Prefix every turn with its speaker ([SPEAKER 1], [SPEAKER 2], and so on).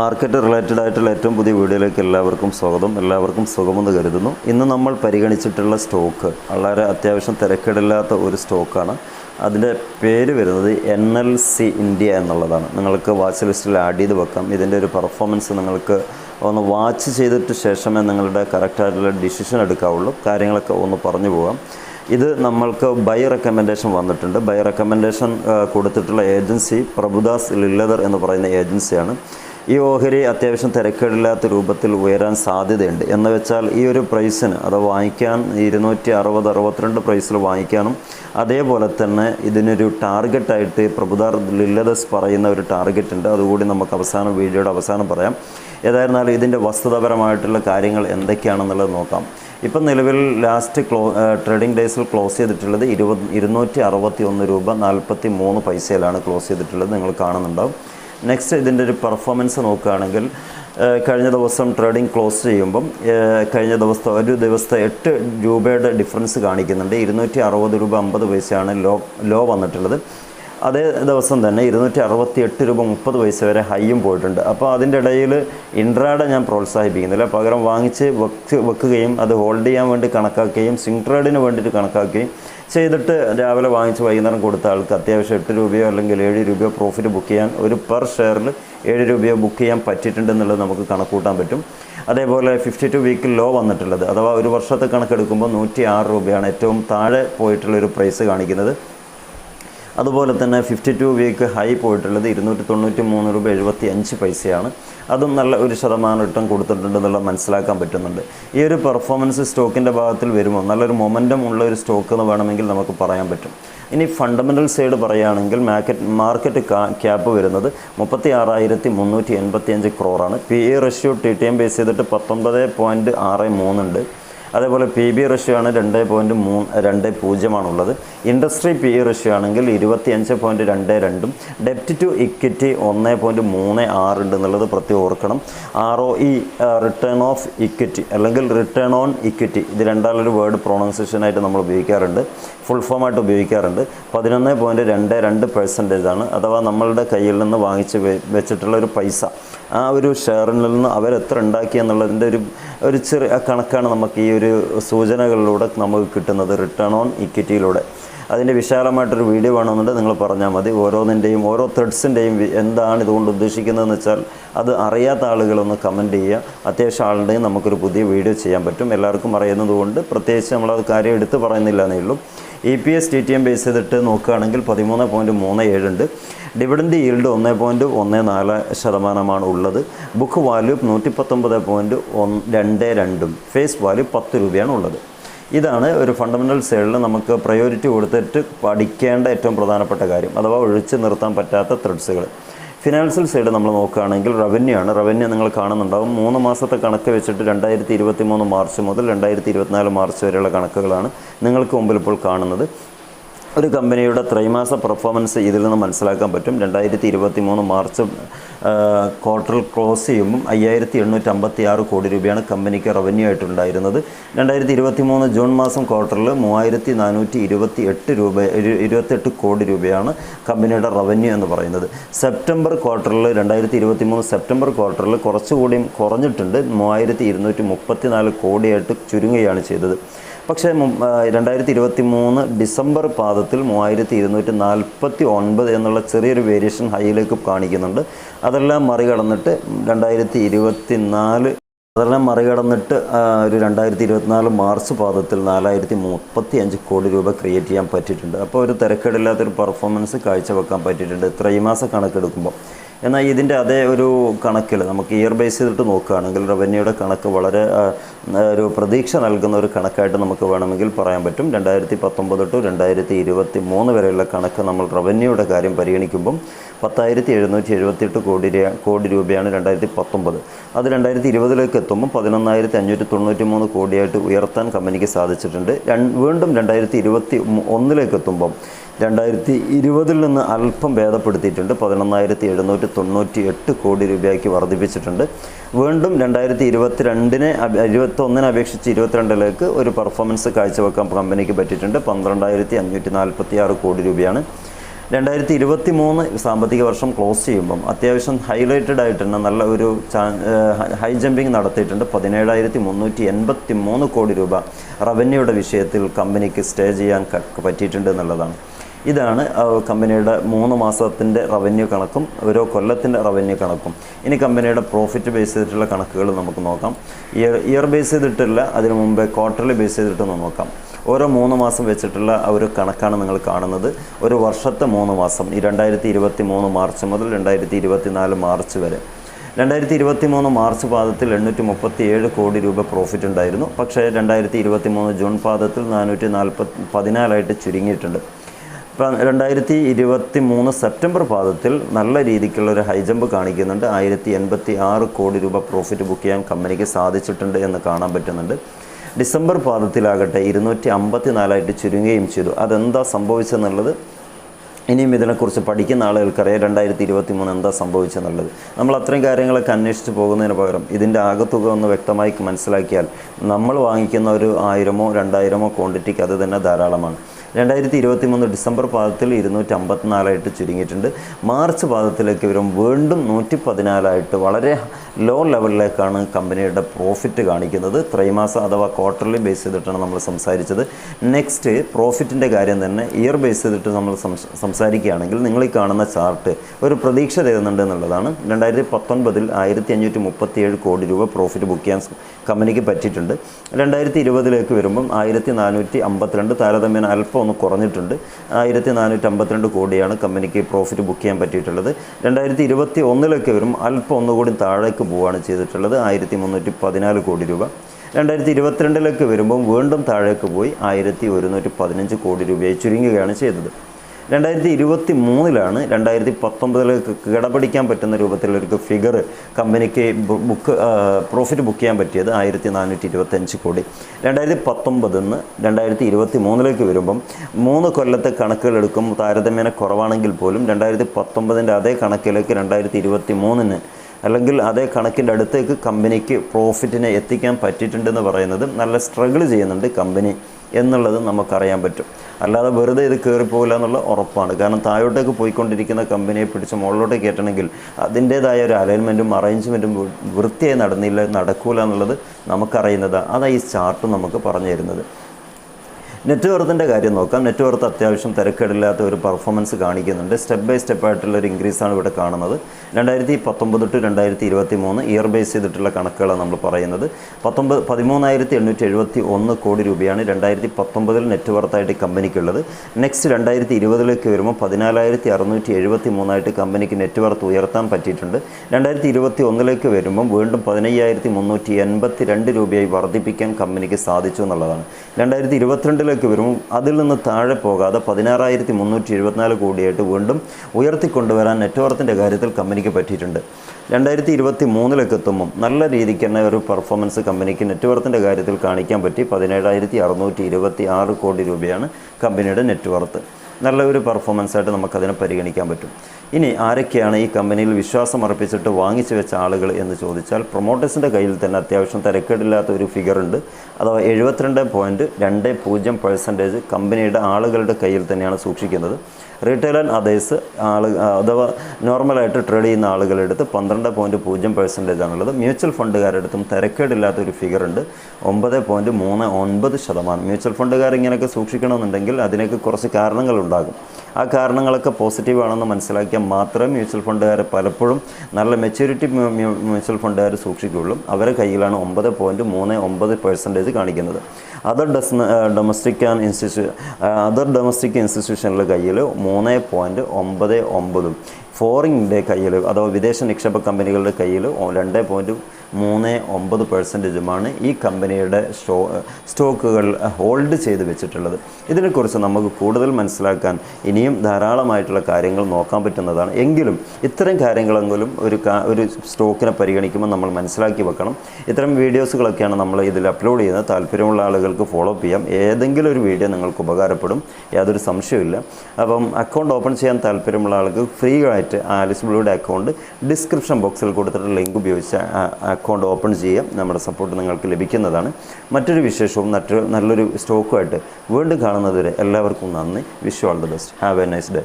[SPEAKER 1] Market related ആയിട്ടുള്ള ഏറ്റവും പുതിയ വീഡിയോയിലേക്ക് എല്ലാവർക്കും സ്വാഗതം. എല്ലാവർക്കും സുഖമെന്ന് കരുതുന്നു. ഇന്ന് നമ്മൾ പരിഗണിച്ചിട്ടുള്ള സ്റ്റോക്ക് വളരെ അത്യാവശ്യം തിരക്കേടില്ലാത്ത ഒരു സ്റ്റോക്കാണ്. അതിന്റെ പേര് വരുന്നത് എൻ എൽ സി ഇന്ത്യ എന്നുള്ളതാണ്. നിങ്ങൾക്ക് വാച്ച് ലിസ്റ്റിൽ ആഡ് ചെയ്ത് വെക്കാം. ഇതിന്റെ ഒരു പെർഫോമൻസ് നിങ്ങൾക്ക് ഒന്ന് വാച്ച് ചെയ്തിട്ട് ശേഷമേ നിങ്ങളുടെ കറക്റ്റായിട്ടുള്ള ഡിസിഷൻ എടുക്കാവുള്ളൂ. കാര്യങ്ങളൊക്കെ ഒന്ന് പറഞ്ഞു പോകാം. ഇത് നമ്മൾക്ക് ബൈ റെക്കമെൻഡേഷൻ വന്നിട്ടുണ്ട്. ബൈ റെക്കമെൻഡേഷൻ കൊടുത്തിട്ടുള്ള ഏജൻസി പ്രഭുദാസ് ലില്ലദർ എന്ന് പറയുന്ന ഏജൻസിയാണ്. ഈ ഓഹരി അത്യാവശ്യം തിരക്കേടില്ലാത്ത രൂപത്തിൽ ഉയരാൻ സാധ്യതയുണ്ട്. എന്ന് വെച്ചാൽ ഈ ഒരു പ്രൈസിന് അത് വാങ്ങിക്കാൻ ഇരുന്നൂറ്റി അറുപത് അറുപത്തിരണ്ട് പ്രൈസിൽ വാങ്ങിക്കാനും അതേപോലെ തന്നെ ഇതിനൊരു ടാർഗറ്റായിട്ട് പ്രഭുദാർ ലില്ലദസ് പറയുന്ന ഒരു ടാർഗറ്റ് ഉണ്ട് അതുകൂടി നമുക്ക് അവസാനം വീഡിയോയുടെ അവസാനം പറയാം. ഏതായിരുന്നാലും ഇതിന്റെ വസ്തുതാപരമായിട്ടുള്ള കാര്യങ്ങൾ എന്തൊക്കെയാണെന്നുള്ളത് നോക്കാം. ഇപ്പം നിലവിൽ ലാസ്റ്റ് ക്ലോ ട്രേഡിംഗ് ഡേയ്സിൽ ക്ലോസ് ചെയ്തിട്ടുള്ളത് ഇരുപത് ഇരുന്നൂറ്റി അറുപത്തി ഒന്ന് രൂപ നാൽപ്പത്തി മൂന്ന് പൈസയിലാണ് ക്ലോസ് ചെയ്തിട്ടുള്ളത്. നിങ്ങൾ കാണുന്നുണ്ടാവും. നെക്സ്റ്റ് ഇതിന്റെ ഒരു പെർഫോമൻസ് നോക്കുകയാണെങ്കിൽ കഴിഞ്ഞ ദിവസം ട്രേഡിംഗ് ക്ലോസ് ചെയ്യുമ്പം കഴിഞ്ഞ ദിവസത്തെ ഒരു ദിവസത്തെ എട്ട് രൂപയുടെ ഡിഫറൻസ് കാണിക്കുന്നുണ്ട്. ഇരുന്നൂറ്റി അറുപത് രൂപ അമ്പത് പൈസയാണ് ലോ ലോ വന്നിട്ടുള്ളത്. അതേ ദിവസം തന്നെ ഇരുന്നൂറ്റി അറുപത്തി എട്ട് രൂപ മുപ്പത് പൈസ വരെ ഹൈയും പോയിട്ടുണ്ട്. അപ്പോൾ അതിന്റെ ഇടയിൽ ഇൻട്രാഡെ ഞാൻ പ്രോത്സാഹിപ്പിക്കുന്നില്ല. പകരം വാങ്ങിച്ച് വെക്ക് വെക്കുകയും അത് ഹോൾഡ് ചെയ്യാൻ വേണ്ടി കണക്കാക്കുകയും സിംഗ് ട്രേഡിന് വേണ്ടിയിട്ട് കണക്കാക്കുകയും ചെയ്തിട്ട് രാവിലെ വാങ്ങിച്ച് വൈകുന്നേരം കൊടുത്ത ആൾക്ക് അത്യാവശ്യം എട്ട് രൂപയോ അല്ലെങ്കിൽ ഏഴ് രൂപയോ പ്രോഫിറ്റ് ബുക്ക് ചെയ്യാൻ ഒരു പെർ ഷെയറിൽ ഏഴ് രൂപയോ ബുക്ക് ചെയ്യാൻ പറ്റിയിട്ടുണ്ടെന്നുള്ളത് നമുക്ക് കണക്കൂട്ടാൻ പറ്റും. അതേപോലെ ഫിഫ്റ്റി ടു വീക്കിൽ ലോ വന്നിട്ടുള്ളത്. അഥവാ ഒരു വർഷത്തെ കണക്കെടുക്കുമ്പോൾ നൂറ്റി ആറ് രൂപയാണ് ഏറ്റവും താഴെ പോയിട്ടുള്ള ഒരു പ്രൈസ് കാണിക്കുന്നത്. അതുപോലെ തന്നെ ഫിഫ്റ്റി ടു വീക്ക് ഹൈ പോയിട്ടുള്ളത് ഇരുന്നൂറ്റി തൊണ്ണൂറ്റി മൂന്ന് രൂപ എഴുപത്തി അഞ്ച് പൈസയാണ്. അതും നല്ല ഒരു ശതമാനം ഇട്ടം കൊടുത്തിട്ടുണ്ടെന്നുള്ളത് മനസ്സിലാക്കാൻ പറ്റുന്നുണ്ട്. ഈ ഒരു പെർഫോമൻസ് സ്റ്റോക്കിന്റെ ഭാഗത്തിൽ വരുമോ നല്ലൊരു മൊമെന്റം ഉള്ള ഒരു സ്റ്റോക്ക് എന്ന് വേണമെങ്കിൽ നമുക്ക് പറയാൻ പറ്റും. ഇനി ഫണ്ടമെന്റൽ സൈഡ് പറയുകയാണെങ്കിൽ മാർക്കറ്റ് മാർക്കറ്റ് ക്യാപ്പ് വരുന്നത് മുപ്പത്തി ആറായിരത്തി മുന്നൂറ്റി എൺപത്തി അഞ്ച് ക്രോറാണ് P E ratio T T M base ചെയ്തിട്ട് പത്തൊമ്പത് പോയിന്റ് ആറ് മൂന്നുണ്ട് അതേപോലെ പി ബി റഷ്യോ ആണ് രണ്ട് പോയിന്റ് മൂന്ന് രണ്ട് പൂജ്യമാണുള്ളത്. ഇൻഡസ്ട്രി പി ഇ റഷ്യോ ആണെങ്കിൽ ഇരുപത്തി അഞ്ച് പോയിന്റ് രണ്ട് രണ്ടും ഡെപ്റ്റ് ടു ഇക്വിറ്റി ഒന്ന് പോയിന്റ് മൂന്ന് ആറ് ഉണ്ട് എന്നുള്ളത് പ്രത്യേകം ഓർക്കണം. R O E return of equity അല്ലെങ്കിൽ റിട്ടേൺ ഓൺ ഇക്വിറ്റി ഇത് രണ്ടാളൊരു വേർഡ് പ്രൊണൗൺസിയേഷനായിട്ട് നമ്മൾ ഉപയോഗിക്കാറുണ്ട്. ഫുൾ ഫോമായിട്ട് ഉപയോഗിക്കാറുണ്ട്. പതിനൊന്ന് പോയിന്റ് രണ്ട് രണ്ട് പെർസെന്റേജ് ആണ്. അഥവാ നമ്മളുടെ കയ്യിൽ നിന്ന് വാങ്ങിച്ച് വെച്ചിട്ടുള്ള ഒരു പൈസ. ആ ഒരു ഷെയറിൽ നിന്ന് അവരെത്ര ഉണ്ടാക്കി എന്നുള്ളതിന്റെ ഒരു ഒരു ചെറിയ കണക്കാണ് നമുക്ക് ഈ ഒരു സൂചനകളിലൂടെ നമുക്ക് കിട്ടുന്നത് റിട്ടേൺ ഓൺ ഇക്വിറ്റിയിലൂടെ അതിന്റെ വിശാലമായിട്ടൊരു വീഡിയോ വേണമെന്നുണ്ട്. നിങ്ങൾ പറഞ്ഞാൽ മതി. ഓരോന്നിന്റെയും ഓരോ ത്രെഡ്സിന്റെയും എന്താണ് ഇതുകൊണ്ട് ഉദ്ദേശിക്കുന്നതെന്ന് വെച്ചാൽ അത് അറിയാത്ത ആളുകളൊന്ന് കമന്റ് ചെയ്യുക. അത്യാവശ്യം ആളുണ്ടെങ്കിൽ നമുക്കൊരു പുതിയ വീഡിയോ ചെയ്യാൻ പറ്റും. എല്ലാവർക്കും അറിയുന്നതുകൊണ്ട് പ്രത്യേകിച്ച് നമ്മളത് കാര്യം എടുത്ത് പറയുന്നില്ല എന്നേ ഉള്ളൂ. E P S T T M base ചെയ്തിട്ട് നോക്കുകയാണെങ്കിൽ പതിമൂന്ന് പോയിന്റ് മൂന്ന് ഏഴുണ്ട് ഡിവിഡന്റ് ഈൽഡ് ഒന്ന് പോയിന്റ് ഒന്ന് നാല് ശതമാനമാണ് ഉള്ളത്. ബുക്ക് വാല്യൂ നൂറ്റി പത്തൊമ്പത് പോയിന്റ് ഒന്ന് രണ്ട് രണ്ടും ഫേസ് വാല്യൂ പത്ത് രൂപയാണ് ഉള്ളത്. ഇതാണ് ഒരു ഫണ്ടമെന്റൽ സൈഡിൽ നമുക്ക് പ്രയോറിറ്റി കൊടുത്തിട്ട് പഠിക്കേണ്ട ഏറ്റവും പ്രധാനപ്പെട്ട കാര്യം. അഥവാ ഒഴിച്ചു നിർത്താൻ പറ്റാത്ത ത്രെഡ്സുകൾ ഫിനാൻഷ്യൽ സൈഡ് നമ്മൾ നോക്കുകയാണെങ്കിൽ റവന്യൂ ആണ്. റവന്യൂ നിങ്ങൾ കാണുന്നുണ്ടാവും. മൂന്ന് മാസത്തെ കണക്ക് വെച്ചിട്ട് രണ്ടായിരത്തി ഇരുപത്തി മൂന്ന് മാർച്ച് മുതൽ രണ്ടായിരത്തി ഇരുപത്തിനാല് മാർച്ച് വരെയുള്ള കണക്കുകളാണ് നിങ്ങൾക്ക് മുമ്പിൽ ഇപ്പോൾ കാണുന്നത്. ഒരു കമ്പനിയുടെ ത്രൈമാസ പെർഫോമൻസ് ഇതിൽ നിന്ന് മനസ്സിലാക്കാൻ പറ്റും. രണ്ടായിരത്തി ഇരുപത്തി മൂന്ന് മാർച്ച് ക്വാർട്ടറിൽ ക്ലോസ് ചെയ്യുമ്പം അയ്യായിരത്തി എണ്ണൂറ്റി അമ്പത്തി ആറ് കോടി രൂപയാണ് കമ്പനിക്ക് റവന്യൂ ആയിട്ടുണ്ടായിരുന്നത്. രണ്ടായിരത്തി ഇരുപത്തി മൂന്ന് ജൂൺ മാസം ക്വാർട്ടറിൽ മൂവായിരത്തി നാനൂറ്റി ഇരുപത്തി എട്ട് രൂപ ഇരു- ഇരുപത്തെട്ട് കോടി രൂപയാണ് കമ്പനിയുടെ റവന്യൂ എന്ന് പറയുന്നത്. സെപ്റ്റംബർ ക്വാർട്ടറിൽ രണ്ടായിരത്തി ഇരുപത്തി മൂന്ന് സെപ്റ്റംബർ ക്വാർട്ടറിൽ കുറച്ചുകൂടിയും കുറഞ്ഞിട്ടുണ്ട്. മൂവായിരത്തി ഇരുന്നൂറ്റി മുപ്പത്തി നാല് കോടിയായിട്ട് ചുരുങ്ങുകയാണ് ചെയ്തത്. പക്ഷേ രണ്ടായിരത്തി ഇരുപത്തി മൂന്ന് ഡിസംബർ പാദത്തിൽ മൂവായിരത്തി ഇരുന്നൂറ്റി നാൽപ്പത്തി ഒൻപത് എന്നുള്ള ചെറിയൊരു വേരിയേഷൻ ഹൈയിലേക്ക് കാണിക്കുന്നുണ്ട്. അതെല്ലാം മറികടന്നിട്ട് രണ്ടായിരത്തി ഇരുപത്തി നാല് അതെല്ലാം മറികടന്നിട്ട് ഒരു രണ്ടായിരത്തി ഇരുപത്തിനാല് മാർച്ച് പാദത്തിൽ നാലായിരത്തി മുപ്പത്തി അഞ്ച് കോടി രൂപ ക്രിയേറ്റ് ചെയ്യാൻ പറ്റിയിട്ടുണ്ട്. അപ്പോൾ ഒരു തിരക്കേടില്ലാത്തൊരു പെർഫോമൻസ് കാഴ്ചവെക്കാൻ പറ്റിയിട്ടുണ്ട് ത്രൈമാസ കണക്കെടുക്കുമ്പോൾ. എന്നാൽ ഇതിന്റെ അതേ ഒരു കണക്കിൽ നമുക്ക് ഇയർ ബേസ് ചെയ്തിട്ട് നോക്കുകയാണെങ്കിൽ റവന്യൂയുടെ കണക്ക് വളരെ ഒരു പ്രതീക്ഷ നൽകുന്ന ഒരു കണക്കായിട്ട് നമുക്ക് വേണമെങ്കിൽ പറയാൻ പറ്റും. രണ്ടായിരത്തി പത്തൊമ്പത് ടു രണ്ടായിരത്തി ഇരുപത്തി മൂന്ന് വരെയുള്ള കണക്ക് നമ്മൾ റവന്യൂയുടെ കാര്യം പരിഗണിക്കുമ്പം പത്തായിരത്തി എഴുന്നൂറ്റി എഴുപത്തിയെട്ട് കോടി കോടി രൂപയാണ് രണ്ടായിരത്തി പത്തൊമ്പത് അത് രണ്ടായിരത്തി ഇരുപതിലേക്ക് എത്തുമ്പോൾ പതിനൊന്നായിരത്തി അഞ്ഞൂറ്റി തൊണ്ണൂറ്റി മൂന്ന് കോടിയായിട്ട് ഉയർത്താൻ കമ്പനിക്ക് സാധിച്ചിട്ടുണ്ട്. വീണ്ടും രണ്ടായിരത്തി ഇരുപത്തി ഒന്നിലേക്ക് എത്തുമ്പം രണ്ടായിരത്തി ഇരുപതിൽ നിന്ന് അല്പം ഭേദപ്പെടുത്തിയിട്ടുണ്ട്. പതിനൊന്നായിരത്തി എഴുന്നൂറ്റി തൊണ്ണൂറ്റി എട്ട് കോടി രൂപയാക്കി വർദ്ധിപ്പിച്ചിട്ടുണ്ട്. വീണ്ടും രണ്ടായിരത്തി ഇരുപത്തിരണ്ടിനെ ഇരുപത്തൊന്നിനെ അപേക്ഷിച്ച് ഇരുപത്തിരണ്ടിലേക്ക് ഒരു പെർഫോമൻസ് കാഴ്ചവെക്കാൻ കമ്പനിക്ക് പറ്റിയിട്ടുണ്ട്. പന്ത്രണ്ടായിരത്തി അഞ്ഞൂറ്റി നാൽപ്പത്തി ആറ് കോടി രൂപയാണ്. രണ്ടായിരത്തി ഇരുപത്തി മൂന്ന് സാമ്പത്തിക വർഷം ക്ലോസ് ചെയ്യുമ്പം അത്യാവശ്യം ഹൈലൈറ്റഡ് ആയിട്ട് തന്നെ നല്ല ഒരു ഹൈ ജമ്പിങ് നടത്തിയിട്ടുണ്ട് പതിനേഴായിരത്തി മുന്നൂറ്റി എൺപത്തി മൂന്ന് കോടി രൂപ റവന്യൂയുടെ വിഷയത്തിൽ കമ്പനിക്ക് സ്റ്റേ ചെയ്യാൻ പറ്റിയിട്ടുണ്ട് എന്നുള്ളതാണ്. ഇതാണ് കമ്പനിയുടെ മൂന്ന് മാസത്തിന്റെ റവന്യൂ കണക്കും ഓരോ കൊല്ലത്തിന്റെ റവന്യൂ കണക്കും. ഇനി കമ്പനിയുടെ പ്രോഫിറ്റ് ബേസ് ചെയ്തിട്ടുള്ള കണക്കുകൾ നമുക്ക് നോക്കാം. ഇയർ ഇയർ ബേസ് ചെയ്തിട്ടില്ല അതിനു മുമ്പേ ക്വാർട്ടർലി ബേസ് ചെയ്തിട്ട് നോക്കാം. ഓരോ മൂന്ന് മാസം വെച്ചിട്ടുള്ള ഒരു കണക്കാണ് നിങ്ങൾ കാണുന്നത്. ഒരു വർഷത്തെ മൂന്ന് മാസം ഈ രണ്ടായിരത്തി ഇരുപത്തി മൂന്ന് മാർച്ച് മുതൽ രണ്ടായിരത്തി ഇരുപത്തി നാല് മാർച്ച് വരെ. രണ്ടായിരത്തി ഇരുപത്തി മൂന്ന് മാർച്ച് പാദത്തിൽ എണ്ണൂറ്റി മുപ്പത്തി ഏഴ് കോടി രൂപ പ്രോഫിറ്റ് ഉണ്ടായിരുന്നു. പക്ഷേ രണ്ടായിരത്തി ഇരുപത്തി മൂന്ന് ജൂൺ പാദത്തിൽ നാനൂറ്റി നാൽപ്പത്തി പതിനാലായിട്ട് ചുരുങ്ങിയിട്ടുണ്ട്. ഇപ്പം രണ്ടായിരത്തി ഇരുപത്തി മൂന്ന് സെപ്റ്റംബർ പാദത്തിൽ നല്ല രീതിക്കുള്ള ഒരു ഹൈ ജമ്പ് കാണിക്കുന്നുണ്ട്. ആയിരത്തി എൺപത്തി ആറ് കോടി രൂപ പ്രോഫിറ്റ് ബുക്ക് ചെയ്യാൻ കമ്പനിക്ക് സാധിച്ചിട്ടുണ്ട് എന്ന് കാണാൻ പറ്റുന്നുണ്ട്. ഡിസംബർ പാദത്തിലാകട്ടെ ഇരുന്നൂറ്റി അമ്പത്തി നാലായിട്ട് ചുരുങ്ങുകയും ചെയ്തു. അതെന്താ സംഭവിച്ചെന്നുള്ളത്? ഇനിയും ഇതിനെക്കുറിച്ച് പഠിക്കുന്ന ആളുകൾക്കറിയാം. രണ്ടായിരത്തി ഇരുപത്തി മൂന്ന് എന്താ സംഭവിച്ചെന്നുള്ളത്. നമ്മൾ അത്രയും കാര്യങ്ങളൊക്കെ അന്വേഷിച്ച് പോകുന്നതിന് പകരം ഇതിന്റെ ആകത്തുക ഒന്ന് വ്യക്തമായി മനസ്സിലാക്കിയാൽ നമ്മൾ വാങ്ങിക്കുന്ന ഒരു ആയിരമോ രണ്ടായിരമോ ക്വാണ്ടിറ്റിക്ക് അത് തന്നെ ധാരാളമാണ്. രണ്ടായിരത്തി ഇരുപത്തി മൂന്ന് ഡിസംബർ പാദത്തിൽ ഇരുന്നൂറ്റി അമ്പത്തിനാലായിട്ട് ചുരുങ്ങിയിട്ടുണ്ട്. മാർച്ച് പാദത്തിലേക്ക് വരും വീണ്ടും നൂറ്റി പതിനാലായിട്ട് വളരെ ലോ ലെവലിലേക്കാണ് കമ്പനിയുടെ പ്രോഫിറ്റ് കാണിക്കുന്നത്. ത്രൈമാസം അഥവാ ക്വാർട്ടർലി ബേസ് ചെയ്തിട്ടാണ് നമ്മൾ സംസാരിച്ചത്. നെക്സ്റ്റ് പ്രോഫിറ്റിന്റെ കാര്യം തന്നെ ഇയർ ബേസ് ചെയ്തിട്ട് നമ്മൾ സംസ- സംസാരിക്കുകയാണെങ്കിൽ നിങ്ങൾ ഈ കാണുന്ന ചാർട്ട് ഒരു പ്രതീക്ഷ തരുന്നുണ്ട് എന്നുള്ളതാണ്. രണ്ടായിരത്തി പത്തൊൻപതിൽ ആയിരത്തി അഞ്ഞൂറ്റി മുപ്പത്തി ഏഴ് കോടി രൂപ പ്രോഫിറ്റ് ബുക്ക് ചെയ്യാൻ കമ്പനിക്ക് പറ്റിയിട്ടുണ്ട്. രണ്ടായിരത്തി ഇരുപതിലേക്ക് വരുമ്പം ആയിരത്തി നാനൂറ്റി അമ്പത്തിരണ്ട് താരതമ്യേന അല്പം ഒന്ന് കുറഞ്ഞിട്ടുണ്ട്. ആയിരത്തി നാനൂറ്റി അമ്പത്തിരണ്ട് കോടിയാണ് കമ്പനിക്ക് പ്രോഫിറ്റ് ബുക്ക് ചെയ്യാൻ പറ്റിയിട്ടുള്ളത്. രണ്ടായിരത്തി ഇരുപത്തി ഒന്നിലേക്ക് വരും അല്പം ഒന്നുകൂടി താഴേക്ക് പോവുകയാണ് ചെയ്തിട്ടുള്ളത്. ആയിരത്തി മുന്നൂറ്റി പതിനാല് കോടി രൂപ. രണ്ടായിരത്തി ഇരുപത്തിരണ്ടിലേക്ക് വരുമ്പോൾ വീണ്ടും താഴേക്ക് പോയി ആയിരത്തി ഒരുന്നൂറ്റി പതിനഞ്ച് കോടി രൂപയായി ചുരുങ്ങുകയാണ് ചെയ്തത്. രണ്ടായിരത്തി ഇരുപത്തി മൂന്നിലാണ് രണ്ടായിരത്തി പത്തൊമ്പതിലേക്ക് കിടപിടിക്കാൻ പറ്റുന്ന രൂപത്തിലൊരു ഫിഗർ കമ്പനിക്ക് ബുക്ക് പ്രോഫിറ്റ് ബുക്ക് ചെയ്യാൻ പറ്റിയത് ആയിരത്തി നാനൂറ്റി ഇരുപത്തഞ്ച് കോടി. രണ്ടായിരത്തി പത്തൊമ്പതിൽ നിന്ന് രണ്ടായിരത്തി ഇരുപത്തി മൂന്നിലേക്ക് വരുമ്പം മൂന്ന് കൊല്ലത്തെ കണക്കുകൾ എടുക്കും. താരതമ്യേന കുറവാണെങ്കിൽ പോലും രണ്ടായിരത്തി പത്തൊമ്പതിന്റെ അതേ കണക്കിലേക്ക് രണ്ടായിരത്തി ഇരുപത്തി മൂന്നിന് അല്ലെങ്കിൽ അതേ കണക്കിന്റെ അടുത്തേക്ക് കമ്പനിക്ക് പ്രോഫിറ്റിനെ എത്തിക്കാൻ പറ്റിയിട്ടുണ്ടെന്ന് പറയുന്നത് നല്ല സ്ട്രഗിൾ ചെയ്യുന്നുണ്ട് കമ്പനി എന്നുള്ളത് നമുക്കറിയാൻ പറ്റും. അല്ലാതെ വെറുതെ ഇത് കയറിപ്പോകില്ല എന്നുള്ള ഉറപ്പാണ്. കാരണം താഴോട്ടേക്ക് പോയിക്കൊണ്ടിരിക്കുന്ന കമ്പനിയെ പിടിച്ച് മുകളിലോട്ട് കയറ്റണമെങ്കിൽ അതിന്റേതായ ഒരു അലൈൻമെന്റും അറേഞ്ച്മെന്റും വൃത്തിയായി നടന്നില്ല നടക്കൂല എന്നുള്ളത് നമുക്കറിയുന്നത്. അതാണ് ഈ ചാർട്ട് നമുക്ക് പറഞ്ഞു തരുന്നത്. നെറ്റ് വർത്തിന്റെ കാര്യം നോക്കാം. നെറ്റ്വർത്ത് അത്യാവശ്യം തിരക്കേടില്ലാത്ത ഒരു പെർഫോമൻസ് കാണിക്കുന്നുണ്ട്. സ്റ്റെപ്പ് ബൈ സ്റ്റെപ്പ് ആയിട്ടുള്ള ഒരു ഇൻക്രീസ് ആണ് ഇവിടെ കാണുന്നത്. രണ്ടായിരത്തി പത്തൊമ്പത് ടു രണ്ടായിരത്തി ഇരുപത്തി മൂന്ന് ഇയർ ബേസ് ചെയ്തിട്ടുള്ള കണക്കുകളാണ് നമ്മൾ പറയുന്നത്. പത്തൊമ്പത് പതിമൂന്നായിരത്തി എണ്ണൂറ്റി എഴുപത്തി ഒന്ന് കോടി രൂപയാണ് രണ്ടായിരത്തി പത്തൊമ്പതിൽ നെറ്റ്വർത്തായിട്ട് കമ്പനിക്കുള്ളത് നെക്സ്റ്റ് രണ്ടായിരത്തി ഇരുപതിലേക്ക് വരുമ്പോൾ പതിനാലായിരത്തി അറുന്നൂറ്റി എഴുപത്തി മൂന്നായിട്ട് കമ്പനിക്ക് നെറ്റ്വർത്ത് ഉയർത്താൻ പറ്റിയിട്ടുണ്ട്. രണ്ടായിരത്തി ഇരുപത്തി ഒന്നിലേക്ക് വരുമ്പം വീണ്ടും പതിനയ്യായിരത്തി മുന്നൂറ്റി എൺപത്തി രണ്ട് രൂപയായി വർദ്ധിപ്പിക്കാൻ കമ്പനിക്ക് സാധിച്ചു എന്നുള്ളതാണ്. രണ്ടായിരത്തി ഇരുപത്തിരണ്ടിലേക്ക് വരുമ്പോൾ അതിൽ നിന്ന് താഴെ പോകാതെ പതിനാറായിരത്തി മുന്നൂറ്റി എഴുപത്തിനാല് കോടിയായിട്ട് വീണ്ടും ഉയർത്തിക്കൊണ്ടുവരാൻ നെറ്റ്വർത്തിന്റെ കാര്യത്തിൽ കമ്പനിക്ക് പറ്റിയിട്ടുണ്ട്. രണ്ടായിരത്തി ഇരുപത്തി മൂന്നിലേക്ക് എത്തുമ്പം നല്ല രീതിക്ക് തന്നെ ഒരു പെർഫോമൻസ് കമ്പനിക്ക് നെറ്റ്വർത്തിന്റെ കാര്യത്തിൽ കാണിക്കാൻ പറ്റി. പതിനേഴായിരത്തി അറുന്നൂറ്റി ഇരുപത്തി ആറ് കോടി രൂപയാണ് കമ്പനിയുടെ നെറ്റ്വർത്ത്. നല്ല ഒരു പെർഫോമൻസ് ആയിട്ട് നമുക്കതിനെ പരിഗണിക്കാൻ പറ്റും. ഇനി ആരൊക്കെയാണ് ഈ കമ്പനിയിൽ വിശ്വാസം അർപ്പിച്ചിട്ട് വാങ്ങിച്ചു വെച്ച ആളുകൾ എന്ന് ചോദിച്ചാൽ പ്രൊമോട്ടേഴ്സിന്റെ കയ്യിൽ തന്നെ അത്യാവശ്യം തിരക്കേടില്ലാത്ത ഒരു ഫിഗർ ഉണ്ട്. അഥവാ എഴുപത്തിരണ്ട് പോയിന്റ് രണ്ട് പൂജ്യം പെർസെന്റേജ് കമ്പനിയുടെ ആളുകളുടെ കയ്യിൽ തന്നെയാണ് സൂക്ഷിക്കുന്നത്. റീറ്റെയിൽ ആൻഡ് അതേഴ്സ് ആൾ അഥവാ നോർമലായിട്ട് ട്രേഡ് ചെയ്യുന്ന ആളുകളുടെ അടുത്ത് പന്ത്രണ്ട് പോയിന്റ് പൂജ്യം പെർസെന്റേജ് ആണുള്ളത്. മ്യൂച്വൽ ഫണ്ടുകാരുടെ അടുത്തും തിരക്കേടില്ലാത്ത ഒരു ഫിഗർ ഉണ്ട്. ഒമ്പത് പോയിന്റ് മൂന്ന് ഒൻപത് ശതമാനം. മ്യൂച്വൽ ഫണ്ടുകാർ ഇങ്ങനെയൊക്കെ സൂക്ഷിക്കണമെന്നുണ്ടെങ്കിൽ അതിനൊക്കെ കുറച്ച് കാരണങ്ങളുണ്ടാകും ആ കാരണങ്ങളൊക്കെ പോസിറ്റീവ് ആണെന്ന് മനസ്സിലാക്കിയാൽ മാത്രമേ മ്യൂച്വൽ ഫണ്ടുകാർ പലപ്പോഴും നല്ല മെച്യൂരിറ്റി മ്യൂച്വൽ ഫണ്ടുകാർ സൂക്ഷിക്കുകയുള്ളൂ. അവരുടെ കയ്യിലാണ് ഒമ്പത് പോയിന്റ് മൂന്ന് ഒമ്പത് പെർസെന്റേജ് കാണിക്കുന്നത്. Other does domestic and institute other domestic ഇൻസ്റ്റിറ്റ്യൂഷനിലെ കയ്യിൽ മൂന്ന് പോയിന്റ് ഒമ്പത് ഒമ്പതും. ഫോറിന്റെ കയ്യിൽ അഥവാ വിദേശ നിക്ഷേപ കമ്പനികളുടെ കയ്യിൽ രണ്ട് പോയിന്റ് മൂന്ന് ഒമ്പത് പെർസെന്റേജുമാണ് ഈ കമ്പനിയുടെ സ്റ്റോ സ്റ്റോക്കുകൾ ഹോൾഡ് ചെയ്ത് വെച്ചിട്ടുള്ളത്. ഇതിനെക്കുറിച്ച് നമുക്ക് കൂടുതൽ മനസ്സിലാക്കാൻ ഇനിയും ധാരാളമായിട്ടുള്ള കാര്യങ്ങൾ നോക്കാൻ പറ്റുന്നതാണ്. എങ്കിലും ഇത്തരം കാര്യങ്ങളെങ്കിലും ഒരു ഒരു സ്റ്റോക്കിനെ പരിഗണിക്കുമ്പോൾ നമ്മൾ മനസ്സിലാക്കി വെക്കണം. ഇത്തരം വീഡിയോസുകളൊക്കെയാണ് നമ്മൾ ഇതിൽ അപ്ലോഡ് ചെയ്യുന്നത്. താല്പര്യമുള്ള ആളുകൾക്ക് ഫോളോ അപ്പ് ചെയ്യാം. ഏതെങ്കിലും ഒരു വീഡിയോ നിങ്ങൾക്ക് ഉപകാരപ്പെടും. യാതൊരു സംശയമില്ല അപ്പം അക്കൗണ്ട് ഓപ്പൺ ചെയ്യാൻ താല്പര്യമുള്ള ആൾക്ക് ഫ്രീ ആയിട്ട് ആലിസ് ബ്ലൂയുടെ അക്കൗണ്ട് ഡിസ്ക്രിപ്ഷൻ ബോക്സിൽ കൊടുത്തിട്ട് ലിങ്ക് ഉപയോഗിച്ച് അക്കൗണ്ട് ഓപ്പൺ ചെയ്യാം. നമ്മുടെ സപ്പോർട്ട് നിങ്ങൾക്ക് ലഭിക്കുന്നതാണ്. മറ്റൊരു വിശേഷവും മറ്റൊരു നല്ലൊരു സ്റ്റോക്കുമായിട്ട് വീണ്ടും കാണുന്നതുവരെ എല്ലാവർക്കും നന്ദി. Wish all the best have a nice day